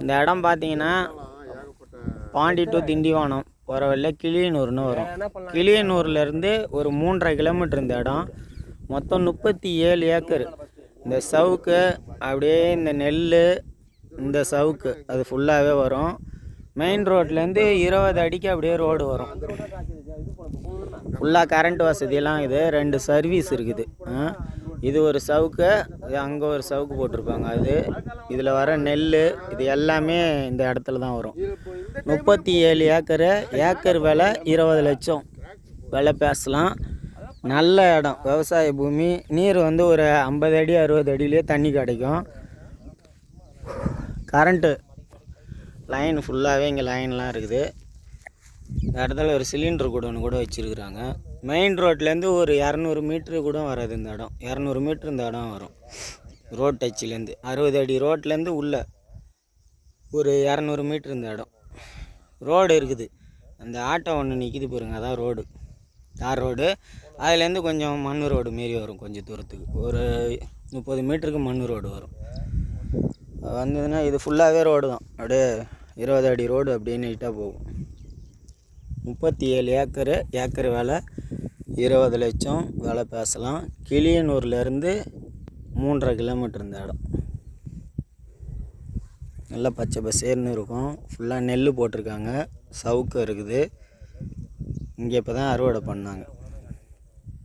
இந்த இடம் பார்த்தீங்கன்னா பாண்டி டு திண்டிவனம். போகிற வழியில் கிளியனூர்னு வரும். கிளியனூர்லேருந்து ஒரு மூன்றரை கிலோமீட்டர் இந்த இடம். மொத்தம் முப்பத்தி ஏழு ஏக்கர். இந்த சவுக்கு அப்படியே இந்த நெல் இந்த சவுக்கு அது ஃபுல்லாகவே வரும். மெயின் ரோட்லேருந்து இருபது அடிக்கு அப்படியே ரோடு வரும். ஃபுல்லாக கரண்ட் வசதியெல்லாம் இது. ரெண்டு சர்வீஸ் இருக்குது. ஆ. இது ஒரு சவுக்கு இது அங்கே ஒரு சவுக்கு போட்டிருப்பாங்க. அது இதில் வர நெல் இது எல்லாமே இந்த இடத்துல தான் வரும். முப்பத்தி ஏழு ஏக்கரு ஏக்கர் விலை இருபது லட்சம். விலை பேசலாம். நல்ல இடம் விவசாய பூமி. நீர் வந்து ஒரு ஐம்பது அடி அறுபது அடியிலே தண்ணி கிடைக்கும். கரண்ட்டு லைன் ஃபுல்லாகவே இங்கே லைன்லாம் இருக்குது. இந்த இடத்துல ஒரு சிலிண்டர் கூட ஒன்று கூட வச்சுருக்குறாங்க. மெயின் ரோட்லேருந்து ஒரு இரநூறு மீட்ரு கூட வராது இந்த இடம். இரநூறு மீட்ரு இந்த இடம் வரும். ரோட் டச்சிலேருந்து அறுபது அடி ரோட்லேருந்து உள்ளே ஒரு இரநூறு மீட்ரு இந்த இடம். ரோடு இருக்குது. அந்த ஆட்டோ ஒன்று நிற்கிது பாருங்க. அதான் ரோடு தார் ரோடு அதுலேருந்து கொஞ்சம் மண் ரோடு மாரி வரும். கொஞ்சம் தூரத்துக்கு. ஒரு முப்பது மீட்டருக்கு மண் ரோடு வரும். வந்ததுன்னா இது ஃபுல்லாகவே ரோடு தான். அப்படியே இருபது அடி ரோடு அப்படியே நீட்டாக போகும். முப்பத்தி ஏழு ஏக்கரு ஏக்கர் வேலை இருபது லட்சம் வேலை பேசலாம். கிளியனூர்லேருந்து மூன்றரை கிலோமீட்டர் இந்த இடம். நல்லா பச்சை பசேர்னு இருக்கும். ஃபுல்லாக நெல் போட்டிருக்காங்க. சவுக்கு இருக்குது. இங்கே இப்போ தான் அறுவடை பண்ணாங்க.